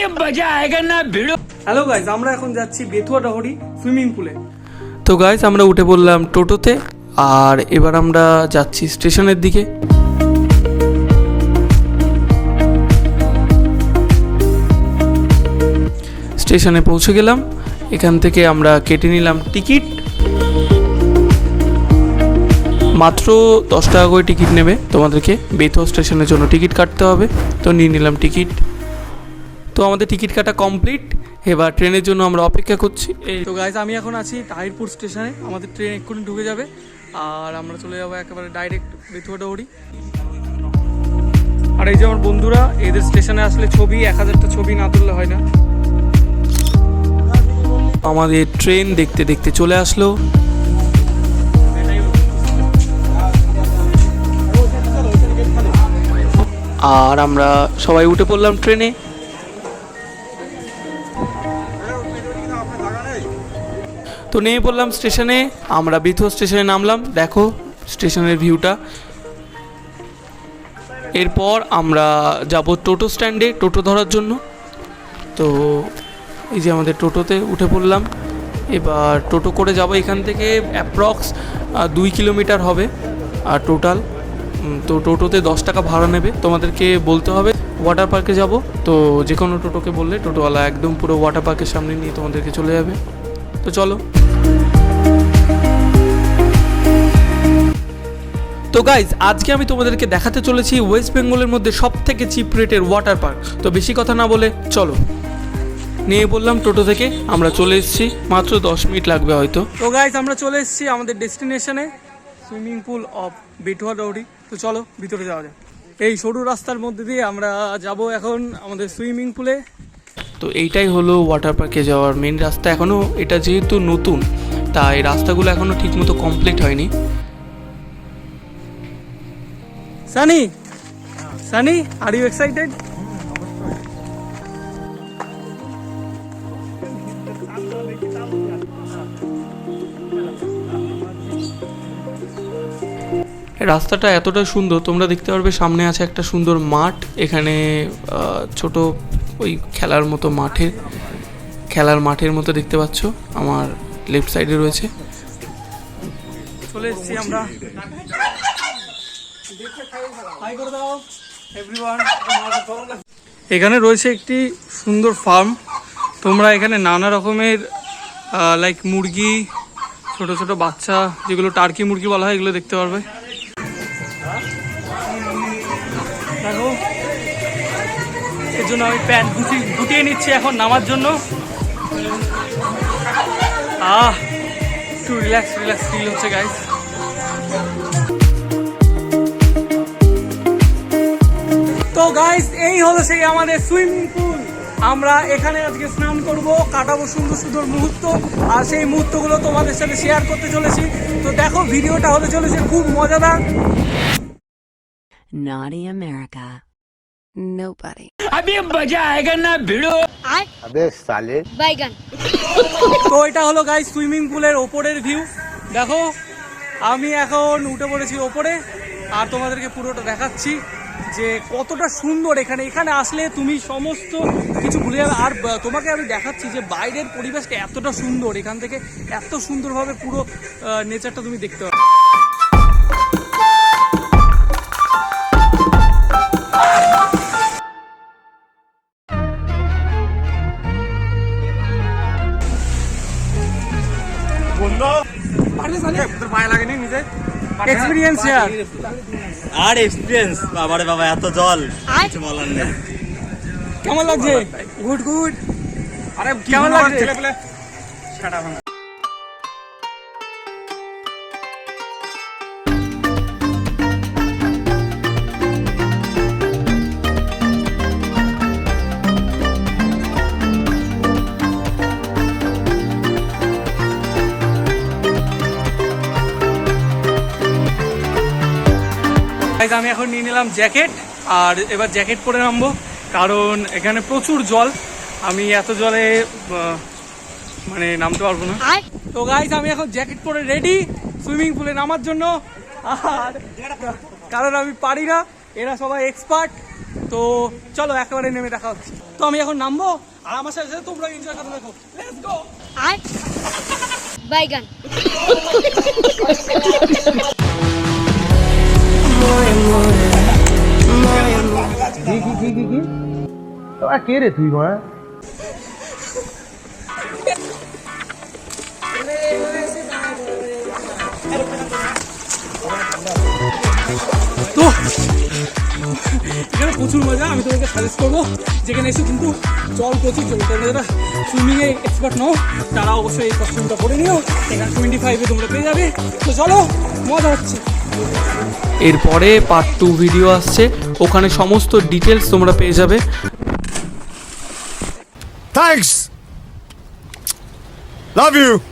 अभी मजा आएगा ना भिड़ो হ্যালো গাইজ আমরা এখন যাচ্ছি বেথুয়া ডহরি সুইমিং পুলে তো গাইজ আমরা উঠে পড়লাম টোটোতে আর এবার আমরা যাচ্ছি স্টেশনের দিকে স্টেশনে পৌঁছে গেলাম এখান থেকে আমরা কেটে নিলাম টিকিট মাত্র দশ টাকা করে টিকিট নেবে তোমাদেরকে বেথুয়া স্টেশনের জন্য টিকিট কাটতে হবে তো নিয়ে নিলাম টিকিট তো আমাদের টিকিট কাটা কমপ্লিট। এবার ট্রেনের জন্য আমরা অপেক্ষা করছি। এই তো গাইজ আমি এখন আছি তাহিরপুর স্টেশনে। আমাদের ট্রেন এক্ষুনি ঢুকে যাবে। আর আমরা চলে যাব একেবারে ডাইরেক্ট বেথুয়া ডহরি আর এই যে আমার বন্ধুরা এদের স্টেশনে আসলে ছবি এক হাজারটা ছবি না তুললে হয় না। আমাদের ট্রেন দেখতে দেখতে চলে আসলো। আর আমরা সবাই উঠে পড়লাম ট্রেনে। তো নেমে পড়লাম স্টেশনে, আমরা বিথো স্টেশনে নামলাম। দেখো স্টেশনের ভিউটা। এরপর আমরা যাব টোটো স্ট্যান্ডে, টোটো ধরার জন্য। তো এই যে আমাদের টোটোতে উঠে পড়লাম। এবার টোটো করে যাব এখান থেকে অ্যাপ্রক্স দুই কিলোমিটার হবে আর টোটাল তো টোটোতে দশ টাকা ভাড়া নেবে। তোমাদেরকে বলতে হবে ওয়াটার পার্কে যাব। তো যে কোনো টোটোকে বললে টোটোওয়ালা একদম পুরো ওয়াটার পার্কের সামনে নিয়ে তোমাদেরকে চলে যাবে। তো চলো। তো গাইজ আজকে আমি তোমাদেরকে দেখাতে চলেছি ওয়েস্ট বেঙ্গলের মধ্যে সব থেকে চিপ রেটের ওয়াটার পার্ক তো বেশি কথা না বলে চলো। নিয়ে বললাম টোটো থেকে আমরা চলে এসেছি। মাত্র দশ মিনিট লাগবে হয়তো। তো গাইজ আমরা চলে এসেছি আমাদের ডেস্টিনেশনে swimming pool of Betua Dauri তো চলো ভিতরে যাওয়া যাক। এই সরু রাস্তার মধ্যে দিয়ে আমরা যাব এখন আমাদের সুইমিং পুলে তো এইটাই হলো ওয়াটার পার্কে যাওয়ার মেন রাস্তা। এখনও এটা যেহেতু নতুন তাই রাস্তাগুলো এখনও ঠিকমতো কমপ্লিট হয়নি। Sunny? Sunny are you excited রাস্তাটা এতটা সুন্দর তোমরা দেখতে পারবে সামনে আছে একটা সুন্দর মাঠ এখানে ছোট ওই খেলার মতো মাঠে খেলার মাঠের মতো দেখতে পাচ্ছ। আমার লেফট সাইডে রয়েছে। চলে এসেছি আমরা। এখানে রয়েছে একটি সুন্দর ফার্ম তোমরা এখানে নানা রকমের লাইক মুরগি, ছোট ছোট বাচ্চা, যেগুলো টার্কি মুরগি বলা হয়, এগুলো দেখতে পারবে। দেখো, এর জন্য আমি প্যান্ট গুটি গুটিয়ে নিচ্ছি এখন নামার জন্য। আহ, একটু রিল্যাক্স রিল্যাক্স ফিল হচ্ছে গাইস তো গাইস এই হলো সেই আমাদের সুইমিং পুল আমরা এখানে আজকে স্নান করব, কাটাবো সুন্দর সুন্দর মুহূর্ত, আর সেই মুহূর্তগুলো তোমাদের সাথে শেয়ার করতে চলেছি। তো দেখো ভিডিওটা হতে চলেছে, খুব মজাদার। Naughty America. Nobody. अभी मजा आएगा ना भिड़ो अबे साले बैगन তো এটা হলো গাইস সুইমিং পুলের ওপরের ভিউ দেখো আমি এখন উঠে পড়েছি ওপরে আর তোমাদেরকে পুরোটা দেখাচ্ছি যে কতটা সুন্দর এখানে এখানে আসলে তুমি সমস্ত কিছু ভুলে যাবে আর ব- তোমাকে আমি দেখাচ্ছি যে বাইরের পরিবেশটা এতটা সুন্দর এখান থেকে এত সুন্দরভাবে পুরো নেচারটা তুমি দেখতে পাবে আর এক্সপিরিয়েন্স বাবারে বাবা এত জল। কিছু বলার নেই। কেমন লাগছে? Good good. আরে কেমন লাগছে? Guys, আমি এখন নিয়ে নিলাম জ্যাকেট আর এবার জ্যাকেট পরে নামবো কারণ এখানে প্রচুর জল। আমি এত জলে মানে নামতে পারব না। তো গাইজ আমি এখন জ্যাকেট পরে রেডি সুইমিং পুলে নামার জন্য। আর কারণ আমি পারি না এরা সবাই এক্সপার্ট তো চলো একেবারে নেমে দেখা হচ্ছে। তো আমি এখন নামবো আর আমার সাথে সাথে তোমরা এনজয় করতে দেখো। লেটস গো আর বাইগান তো এখানে প্রচুর মজা আমি তোমাকে সাজেস্ট করব। যেখানে এসে কিন্তু জল প্রচুর জল তোমরা যারা সুইমিংয়ে এক্সপার্ট নও তারা অবশ্যই এই কস্টিউমটা পরে নিও। এখানে টোয়েন্টি ফাইভে তোমরা পেয়ে যাবে। তো চলো মজা হচ্ছে। এরপরে পার্ট টু ভিডিও আসছে। ওখানে সমস্ত ডিটেলস তোমরা পেয়ে যাবে। Thanks. Love you.